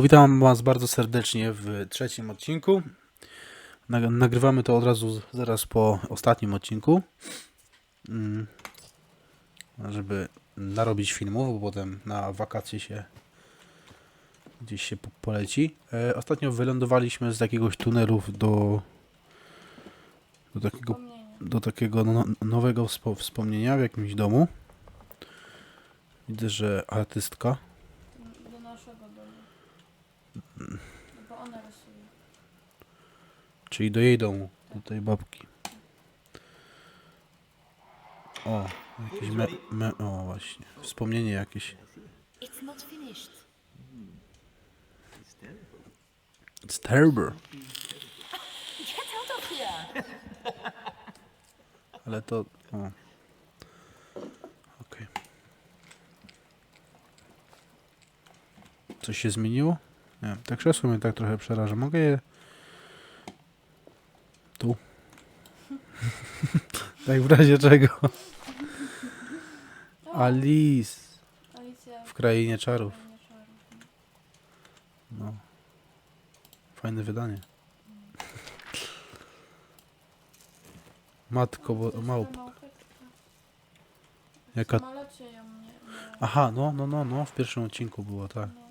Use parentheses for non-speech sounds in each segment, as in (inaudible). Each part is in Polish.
Witam Was bardzo serdecznie w trzecim odcinku. Nag- Nagrywamy to od razu zaraz po ostatnim odcinku. Mm, Żeby narobić filmów, bo potem na wakacje się gdzieś się po- poleci. E, Ostatnio wylądowaliśmy z jakiegoś tunelu do do takiego, do takiego no, nowego wspo- wspomnienia w jakimś domu. Widzę, że artystka. Do naszego domu. No bo ona rysuje. Czyli do jej domu, do tej babki. O, jakieś me, me, o właśnie, wspomnienie jakieś. It's not finished. It's terrible. Get out of here! Ale to, o. Okej. Coś się zmieniło? Nie, te krzesło mnie tak trochę przeraża. Mogę je... Tu. (laughs) tak w razie czego. Alice. W krainie czarów. No. Fajne wydanie. Matko, bo To jest małp. ta małpeczka. Jaka... Aha, no, no, no, no, w pierwszym odcinku było, tak. no.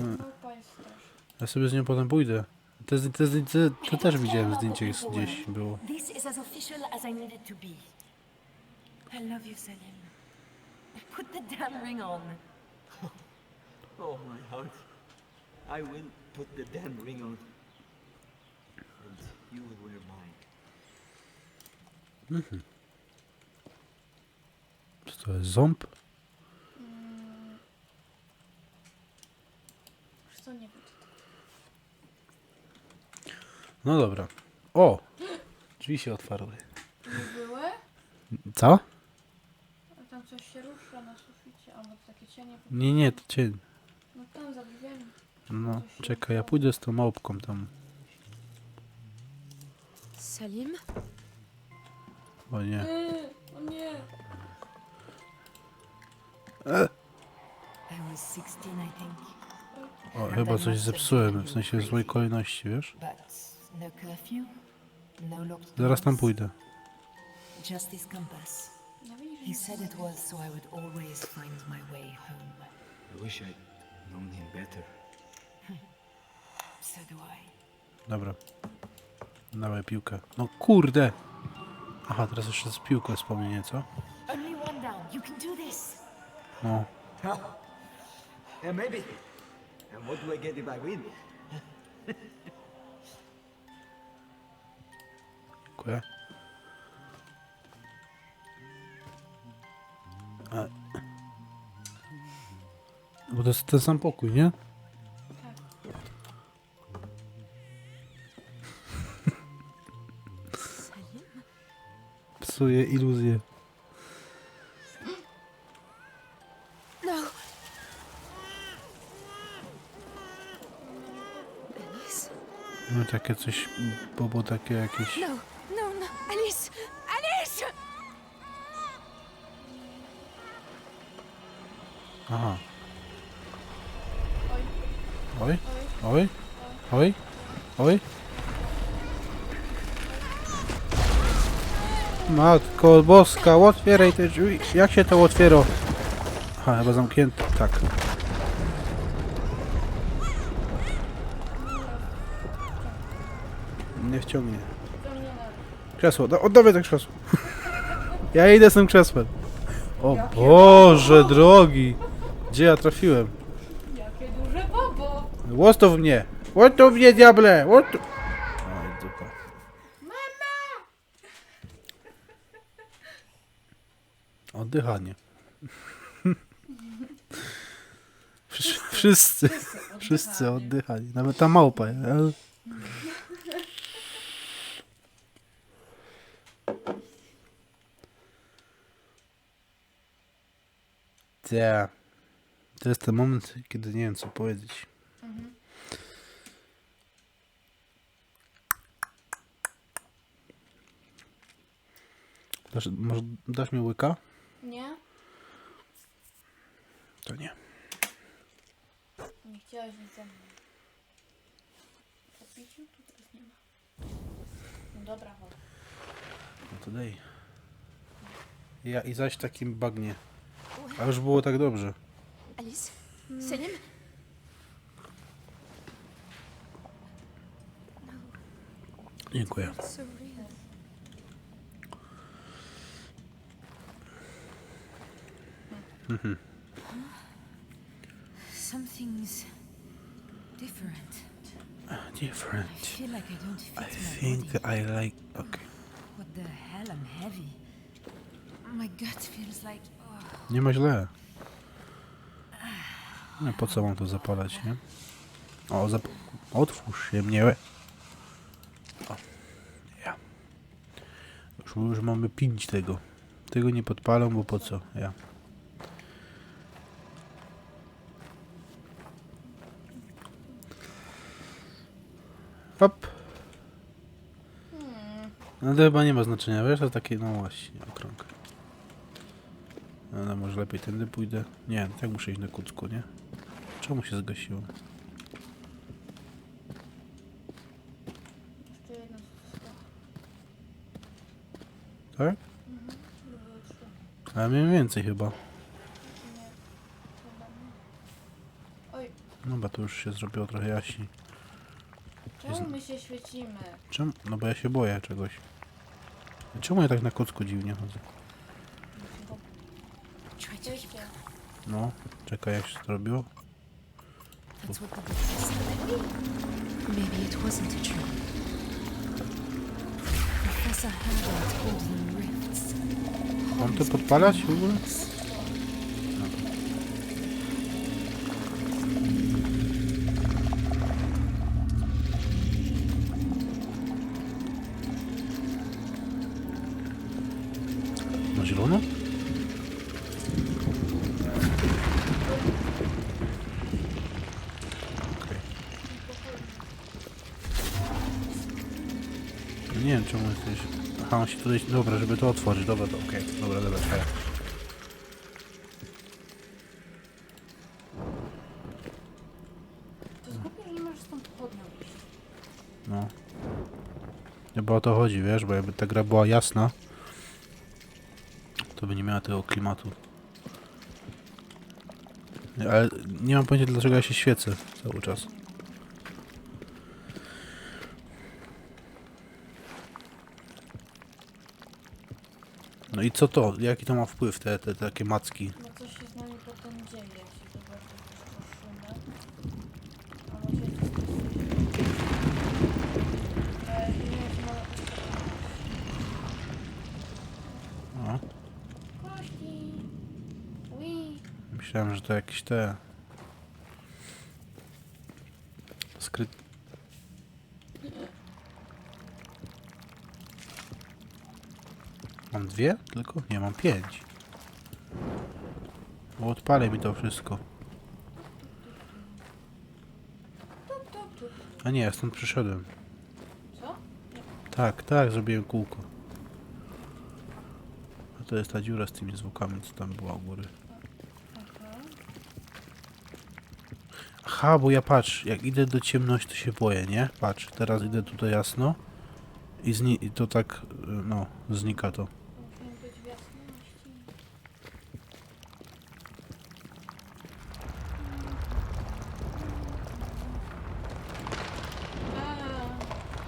Mm. Małpa jest straszna. Ja sobie z nią potem pójdę. Te, te, te, te, to też widziałem zdjęcie jest gdzieś było. This is as official as I needed to be. I love you, Salim. Put the damn ring on. (laughs) Oh, my heart. I will put the damn ring on. And you will wear mine. Co to jest ząb? Mm. Wiesz co, nie wiem. No dobra. O! Drzwi się otwarły. Nie były? Co? A tam coś się rusza na suficie. A to takie cienie. Nie, nie, to cień. No tam za drzwiami. No, czekaj, ja pójdę z tą małpką tam. Salim? O nie. Yy, o nie. I was 16, I think. O, chyba coś zepsułem, w sensie złej kolejności, wiesz? But no curfew, no locked Zaraz tam doors, pójdę. Just this compass. Widzisz, He said it was so I would always find my way home. I wish I'd known him better. So do I. Dobra. Dawaj piłkę. No kurde! Aha, teraz jeszcze z piłką wspomnienie, co? Only one down. You can do this. No. Yeah, maybe. And what do I get if I win? (laughs) Dziękuję. A... Bo to jest ten sam pokój, nie? (laughs) Psuje iluzję. No. No takie coś, bo było takie jakieś... No. Alice! Alice! Aha. Oj, Oj, oj, oj. Matko boska, otwieraj te drzwi. Jak się to otwiera? Aha, chyba zamknięte. Tak. Nie wciągnie. Krzesło, da, oddawaj to krzesło. Ja idę z tym krzesłem. O Boże drogi. Gdzie ja trafiłem? Jakie duże bobo! Łostow mnie! Łostow mnie, diable! Łostow... Oj, dupa. Oddychanie. Wsz- Wszyscy, wszyscy oddychali. Nawet ta małpa. ale- Ta. To jest ten moment, kiedy nie wiem co powiedzieć. Dasz, może dasz mi łyka? Nie? To nie. Nie chciałaś nic ze mną. Po piciu tu teraz nie ma. No dobra, chodź. No to daj. Ja i zaś w takim bagnie. A już było tak dobrze. Alice Selim Dziękuję. It's so. Mhm. Something's different. I Different. feel like I don't fit I my think body. I like... Okay. What the hell? I'm heavy. My gut feels like. Nie ma źle. No po co mam to zapalać, nie? O, zap... Otwórz się mnie. O. Ja. Już, już mamy pięć tego. Tego nie podpalą, bo po co? Ja. Hop. No to chyba nie ma znaczenia, wiesz? To takie, no właśnie, okrąg. Ale może lepiej tędy pójdę? Nie, tak muszę iść na kucku, nie? Czemu się zgasiło? Tak? Mhm. Ale miałem więcej chyba. No bo to już się zrobiło trochę jaśniej. czemu my się świecimy? Czemu? No bo ja się boję czegoś. Czemu ja tak na kucku dziwnie chodzę? No, czekaj jak się to robiło. That's what the book said. Maybe it wasn't a tree. Professor Herbert told them rifts. Mam to podpalać w ogóle? Się tutaj... Dobra, żeby to otworzyć. Dobra, to okej. Dobra, dobra, czekaj. No. Chyba o to chodzi, wiesz, bo jakby ta gra była jasna, to by nie miała tego klimatu. Ale nie mam pojęcia dlaczego ja się świecę cały czas. No i co to? Jaki to ma wpływ, te, te takie macki? No coś się z nami potem dzieje, jak się zobaczy jakieś koszulę. Albo się coś... E, nie czy ma- O, Kości! Ui! myślałem, że to jakieś te... Skryt... Mam dwie tylko? Nie, mam pięć. Bo odpalę mi to wszystko. A nie, ja stąd przyszedłem. Co? Tak, tak, zrobiłem kółko. A to jest ta dziura z tymi zwłokami, co tam była u góry. Aha. Bo ja patrz, jak idę do ciemności, to się boję, nie? Patrz, teraz idę tutaj jasno i, zni- i to tak, no, znika to. Powinien być w jasności.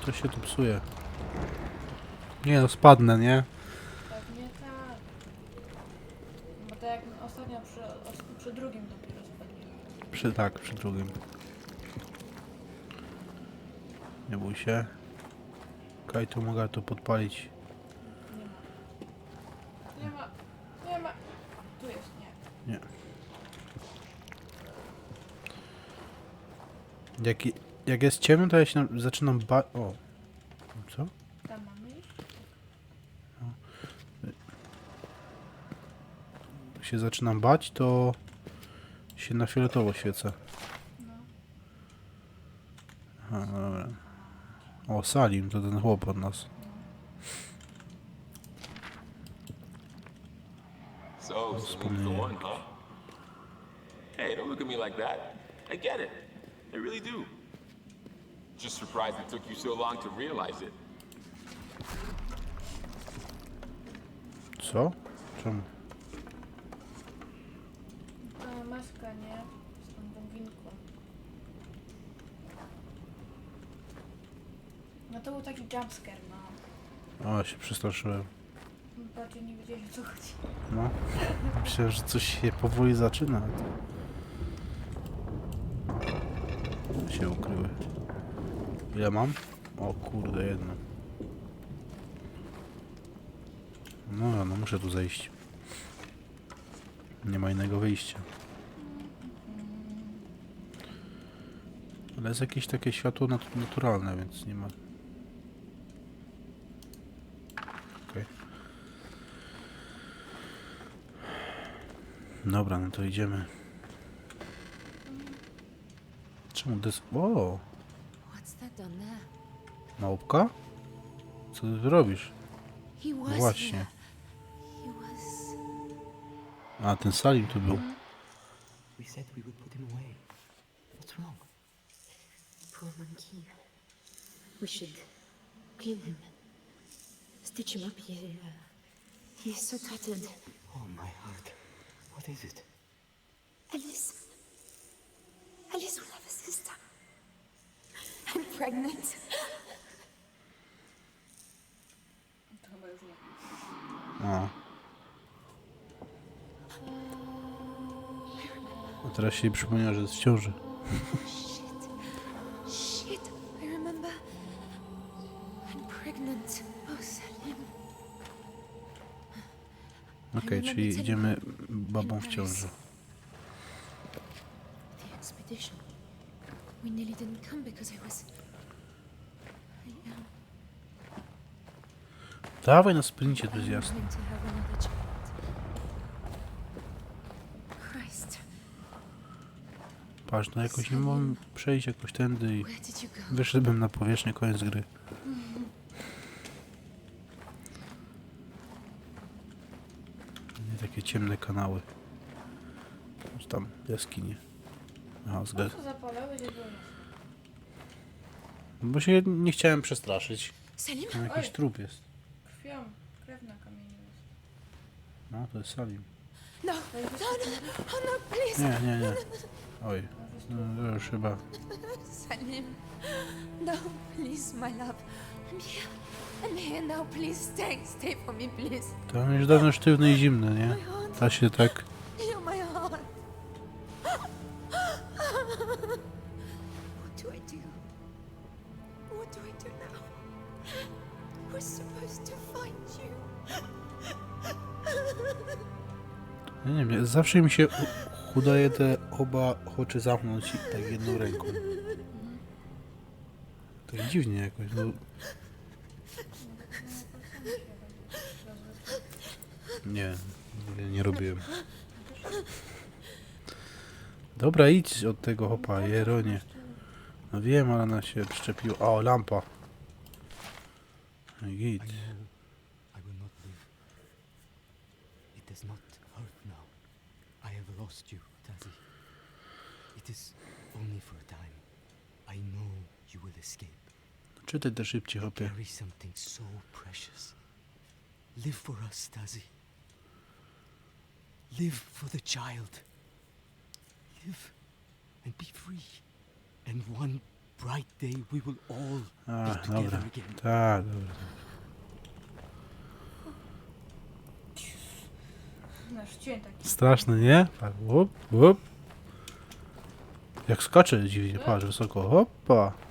A, To się tu psuje. Nie no, spadnę, nie? pewnie tak. Bo tak jak ostatnio przy, os- przy drugim dopiero spadnie. Przy, tak, przy drugim. Nie bój się. Kaj tu mogę to podpalić. Nie ma. Nie ma. Nie ma. Tu jest, nie. Jak, jak jest ciemno, to ja się na- zaczynam ba... O. Co? Tam mamy? Jak się zaczynam bać, to się na fioletowo świecę. No. Aha, no dobra. O, Salim, to ten chłop od nas. So, Salim's the one, huh? Hey, don't look at me like that. I get it. I really do. Just surprised it took you so long to realize it. Co? Czemu? A, maska, nie? Z tą. No to był taki jumpscare, no. O, się przestraszyłem. Bardziej nie wiedzieli o co chodzi. No. Myślałem, że coś się powoli zaczyna. Się ukryły. Ile mam? O kurde, jedno. No, no muszę tu zejść. Nie ma innego wyjścia. Ale jest jakieś takie światło nat naturalne, więc nie ma. Okej. Dobra, no to idziemy. Czemu des... O, małpka? Co ty robisz? Właśnie. Here. He was. A, ten Salim tu był. We said we would put him away. What's wrong? Poor monkey. We should clean him. Stitch him up. He, uh, he's so tattered. Oh, my heart. What is it? Alice. Alice will have a sister. I'm pregnant. To chyba już nie. O. A teraz się jej przypomniała, że jest w ciąży. Shit. Shit. I remember. I'm pregnant. Oh. Okej, czyli idziemy babą w ciąży. The expedition. We nearly didn't come because I was. I am. Dawaj na sprincie, to jest jasne. Meant to have another child. Christ. Patrz, no jakoś nie mogłem przejść jakoś tędy i wyszedłem na powierzchnię, koniec gry. Nie takie ciemne kanały. Czy tam jaskinie. Aha, Po zgad... co zapalały, gdzie było jasno? Bo się nie chciałem przestraszyć. Salim? Tam jakiś trup jest. Krwią. Krew na kamieniu jest. No, to jest Salim. No, no, no, no, no, please. Nie, nie, nie. Oj, no, to już chyba. Salim. No, please, my love. I'm here. I'm here now. Please stay. Stay for me, please. To on już dawno sztywny i zimny, nie? Ta się tak... You're my heart. What do I do? What do I do now? We're supposed to find you. Nie wiem, zawsze mi się udaje te oba oczy zamknąć tak jedną ręką. Tak dziwnie jakoś. No. Nie, nie, nie robiłem. Dobra, idź od tego hopa, Jeronie. No wiem, ale ona się przyczepiła. O, lampa. No Git. I know I will not live. It does not hurt now. I have lost you, Tazi. It is only for a time. I know you will escape. Czytaj te szybciej, hopie. Carry something so precious. Live for us, Tazi. Live for the child. Live and be free. And one bright day we will all A, be together dobra. again. Tak, dobra. Nasz cień taki. Straszne, nie? Tak, łup, łup. Jak skacze dziwnie, patrz, wysoko. Hoppa.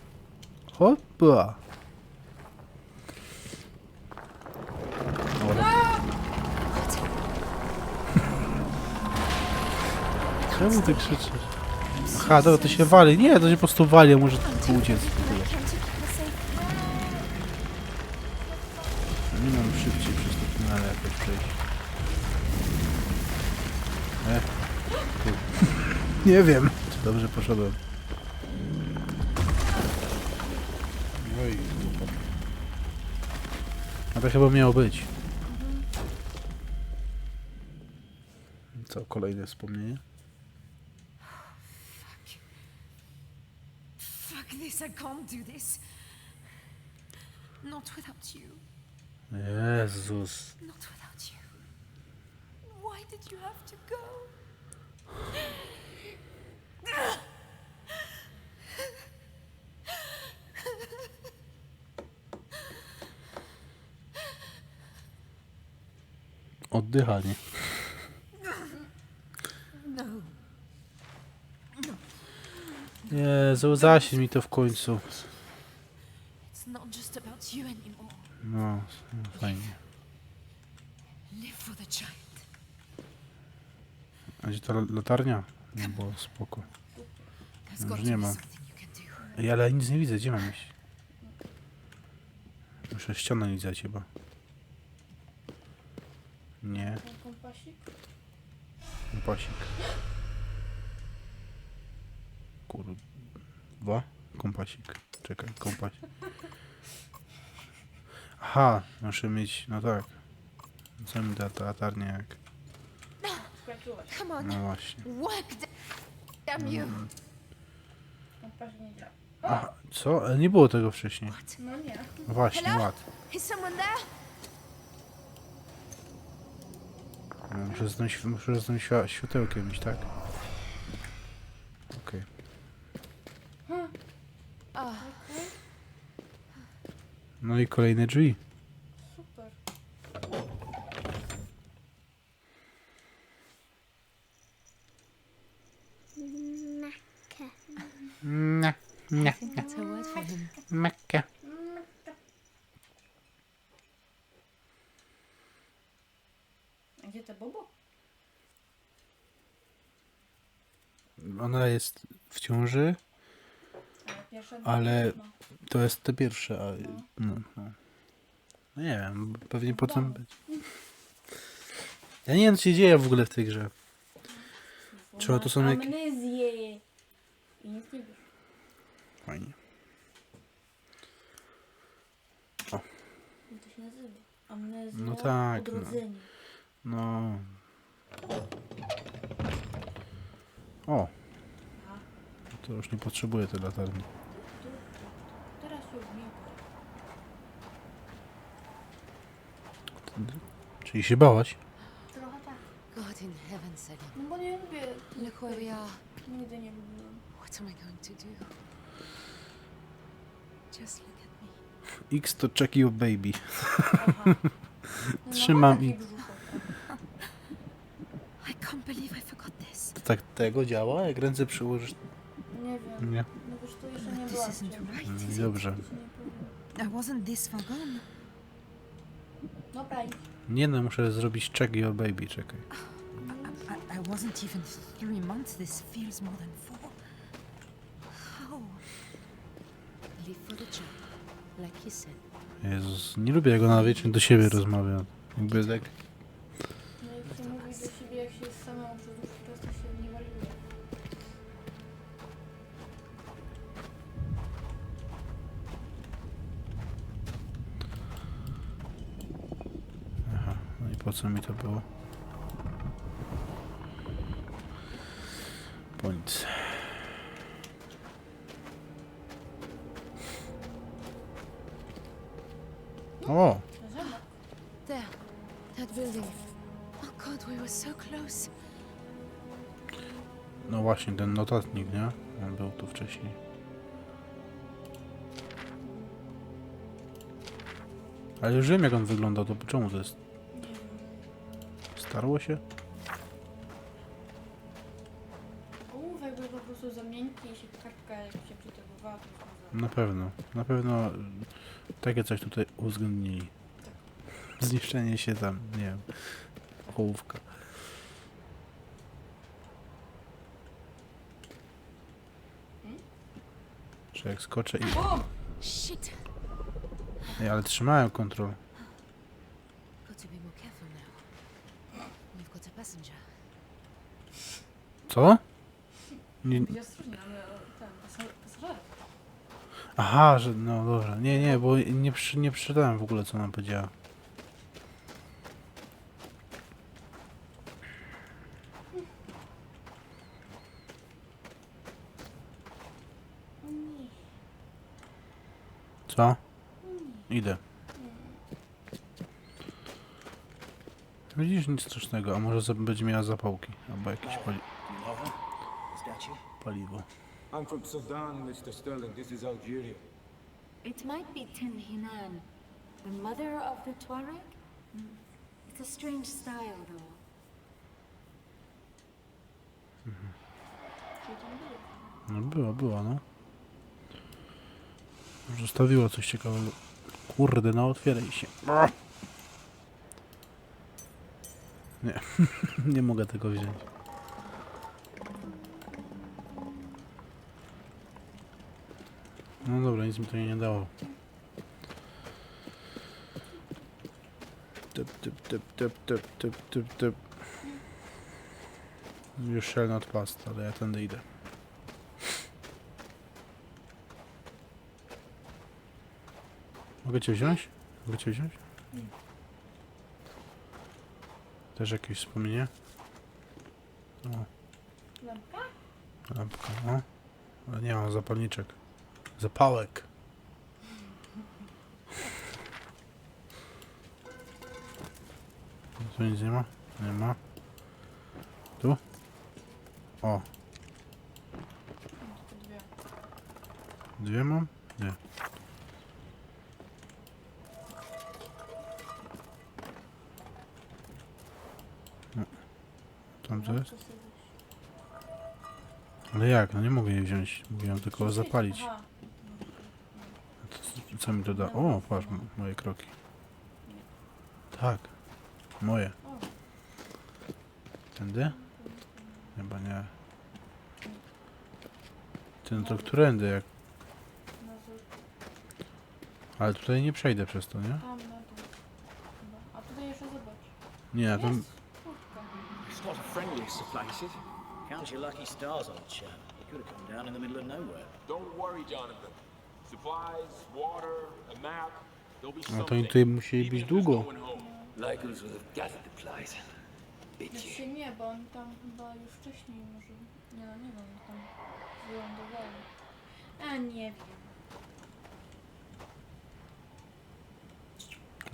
Hoppa. Czemu ty krzyczysz? Aha, dobra, to się wali. Nie, to się po prostu wali, a może tu uciec. Nie mam szybciej przez to tunele jakoś przejść. E. (laughs) Nie wiem, czy dobrze poszedłem. A to chyba miało być. Co, kolejne wspomnienie? Fuck Jezus. Why did you have to go? Oddychanie. No. Jezu, zasiedź mi to w końcu. No, fajnie. A gdzie ta la- latarnia? No było spoko. Już nie ma. Ej, ale nic nie widzę, gdzie mam iść? Muszę ścianę lizać chyba. Nie, Ten kompasik? kompasik. Kurwa, kompasik. Czekaj, kompasik. Aha, muszę mieć, no tak. Co mi da ta latarnia jak? Skończyłaś. Come on, No właśnie. work. da- Damn you. Kompasik nie działa. Aha, co? Ale nie było tego wcześniej. No nie. Właśnie, Hello? ład. Is someone there? Muszę z tym, muszę z tym świa- światełkiem iść, tak? Okej. Oh, No i kolejne drzwi. Super. Nie, nie, I think that's a word for him. mekka. A gdzie te bobo? Ona jest w ciąży, Ale no. to jest te pierwsze, a... No, no. no nie wiem, pewnie potem będzie. Ja nie wiem, co się dzieje w ogóle w tej grze. Trzeba to są jak- Amnezję. I nic nie wiesz. Fajnie. Jak to się nazywa? Amnezja. No tak, no. Odrodzenie. No. O. To już nie potrzebuję tej latarni. Teraz już nie. Czyli się bałaś? Trochę tak. God in heaven, Selim. No bo nie lubię. Look where we are. Nigdy nie lubiłam. What am I going to do? Just look at me. X to check your baby. Aha. (laughs) No, Trzymam ma taki i- brzuch. I can't believe I forgot this. To tak tego działa? Jak ręce przyłożysz? Nie. Nie. No wiesz, to jeszcze nie This była isn't right. Mm, is it? Dobrze. I wasn't this far gone. Dobra, idź. Nie no, muszę zrobić check your baby, czekaj. I, I, I wasn't even three months. This feels more than four. How? Live for the child, like he said. Jezus, nie lubię jak ona wiecznie do siebie rozmawia. Jakby tak... No i chcę mówić do siebie, jak się jest samą przez dłuższy czas, to się nie wariuje. Po co mi to było? Po nic. O! There, that building. Oh God, we were so close. No właśnie, ten notatnik, nie? On był tu wcześniej. Ale już wiem jak on wyglądał, to czemu to jest? Starło się? Ołówek jakby po prostu za miękki i się kartka jak się przytegowała, to już nie Na pewno. Na pewno y, takie coś tutaj uwzględnili. Zniszczenie się tam, nie wiem, ołówka. Czy jak skoczę i... Bum! Shit. Ej, ale trzymałem kontrol. Got to be more careful now. We've got a passenger. Co? Nie, Będzie ostrożnie, ale ten pasażer. aha, że no dobra. Nie, nie, bo nie, przy, nie przeczytałem w ogóle co nam powiedziała. Co? Idę. Widzisz, nic strasznego, a może za- będzie miała zapałki, albo jakieś pali paliwo. I'm from Sudan, Mr. Sterling. This is Algeria. It might be Tin Hinan, the mother of the Tuareg? It's a strange style, though. Były. No była, była, no. Zostawiła coś ciekawego. Kurde, no otwieraj się. Nie, (laughs) nie mogę tego wziąć. No dobra, nic mi to nie dało. Typ, typ, typ, typ, typ, typ, typ, typ. Już shall not pass, ale ja tędy idę. Mogę cię wziąć? Mogę cię wziąć? Też jakieś wspomnienie? O, Lampka? lampka, o. Ale nie mam zapalniczek. Zapałek. Tu nic nie ma? Nie ma. Tu? O, dwie. dwie mam? Nie. To jest? Ale jak? No nie mogę jej wziąć. Mówiłem tylko zapalić. To Co mi to da? O, patrz, moje kroki. Tak. Moje. Tędy? Chyba nie. Ty, no to którędy? Jak... Ale tutaj nie przejdę przez to, nie? A tutaj jeszcze zobacz. Nie, a tam... Jest furtka. It's of places. Count your lucky stars, old chap. You could have come down in the middle of nowhere. Don't worry, Jonathan. Supplies, water, a map. There'll be No something. to oni tutaj musieli być długo. no. Locals will have gathered the place. Znaczy nie, bo oni tam chyba już wcześniej może... Nie no, nie wiem, tam wylądowali. A nie wiem.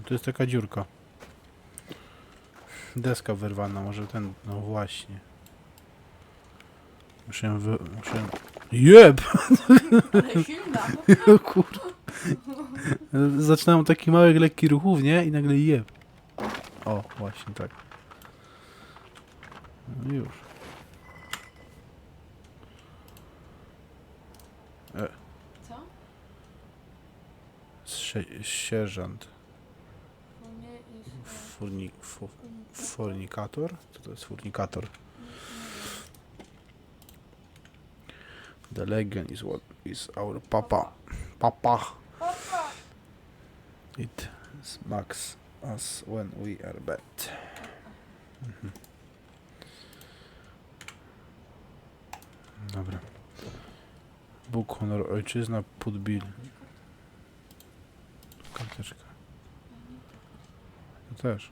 To jest taka dziurka. Deska wyrwana, może ten... No właśnie. Muszę wy... Muszę. Jeb! Ale silna! (laughs) Kur... Zaczynałem od takich małych, lekkich ruchów, nie? I nagle jeb. O, właśnie tak. No już. Co? Sie- sierżant. To nie jest... e, Furni... Fu... Fornikator? Co to jest furnikator? The legend is what is our papa. Papa. Papa! It smacks us when we are bad. Mhm. Dobra. Bóg, honor, ojczyzna, pudbil. Karteczka. Też.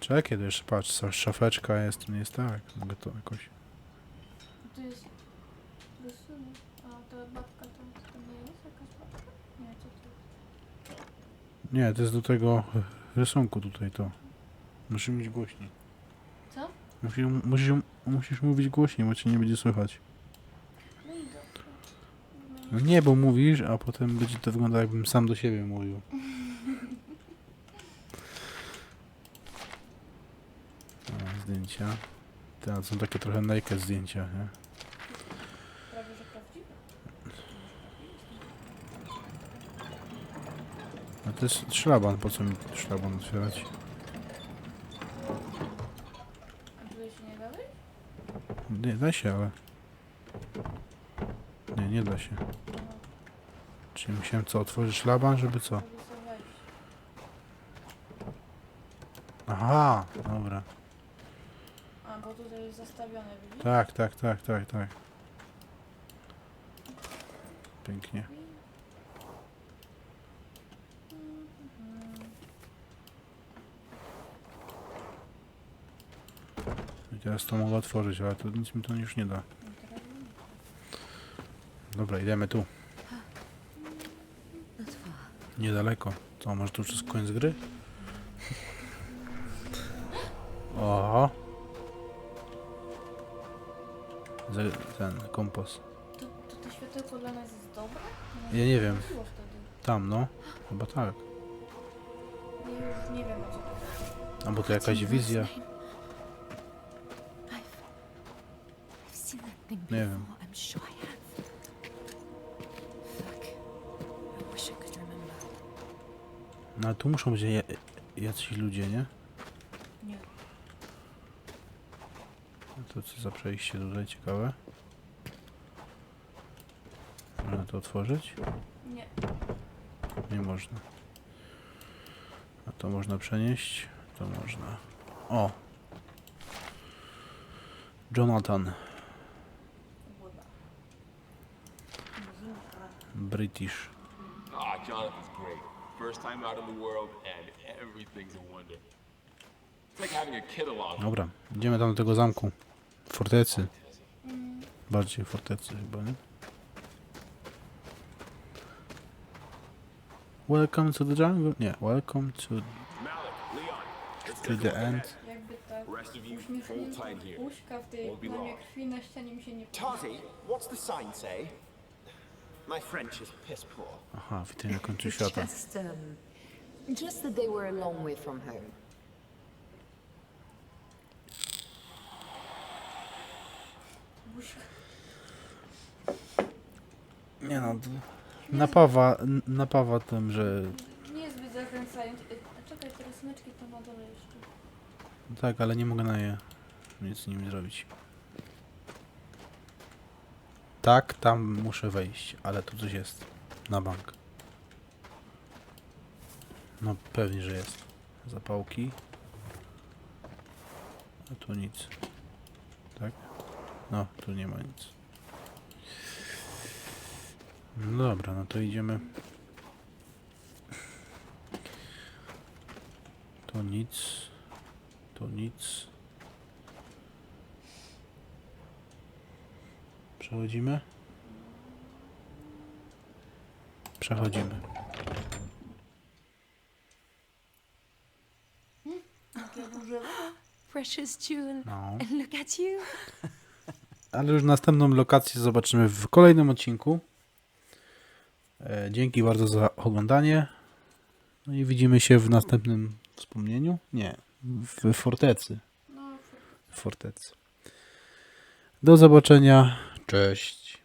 Czekaj, to jeszcze patrz, co, szafeczka jest, to nie jest tak. Mogę to jakoś... To jest rysunek. A babka to, to nie jest jakaś babka? Nie, co to jest? Nie, to jest do tego rysunku tutaj to. Musisz mieć głośniej. Co? Musisz, musisz, musisz mówić głośniej, bo cię nie będzie słychać. No nie, bo mówisz, a potem będzie to wyglądało jakbym sam do siebie mówił. A, zdjęcia. Te są takie trochę naked zdjęcia, nie? Prawie, że prawdziwe. A to jest szlaban, po co mi szlaban otwierać? A tutaj się nie da wyjść? Nie, da się, ale... Nie, da się. Czyli musiałem co, otworzyć szlaban, żeby co? Aha, dobra. A, bo tutaj jest zastawione, widzisz? Tak, tak, tak, tak, tak. Pięknie. I teraz to mogę otworzyć, ale to nic mi to już nie da. No. Dobra, idziemy tu. Far. Niedaleko. Co, może tu jest koniec gry? Oho. Ten kompas. To, to to światełko dla nas jest dobre? Ja nie wiem. Było wtedy. Tam, no. Chyba tak. Ja już nie wiem o co to chodzi. Albo to jakaś wizja. Nie wiem. No ale tu muszą być ja- jacyś ludzie, nie? Nie. No To co za przejście tutaj ciekawe. Można to otworzyć? Nie. Nie można. A to można przenieść? To można. O! Jonathan. Woda. British. Ah, Jonathan's great. First time out in the world, and everything's a wonder. It's like having a kid along. Dobra, idziemy tam do tego zamku. Fortecy. Bardziej fortecy chyba, nie? Welcome to the jungle. Nie, welcome to, Malik, Leon, let's to take a the look at end. that. Jakby tak Rest of you, hold uśmiechnięte tight here. puszka w tej Won't be plamie long. krwi na ścianie mi się nie Tazi, what's the sign say? My French is piss poor. Aha, witaj na końcu świata. Just, um, just that they were a long way from home. Nie no, to napawa, napawa tym, że Niezbyt zachęcające. Ej, A czekaj, te rysuneczki to na dole jeszcze. tak, ale nie mogę na je nic z nimi zrobić. Tak, tam muszę wejść, ale tu coś jest. Na bank. No pewnie, że jest. Zapałki. A tu nic. Tak? No, tu nie ma nic. No dobra, no to idziemy. To nic. To nic. Przechodzimy? Przechodzimy. Precious jewel. No. And look at you. Ale już następną lokację zobaczymy w kolejnym odcinku. E, dzięki bardzo za oglądanie. No i widzimy się w następnym wspomnieniu. Nie, w fortecy. No, W fortecy. Do zobaczenia. Cześć.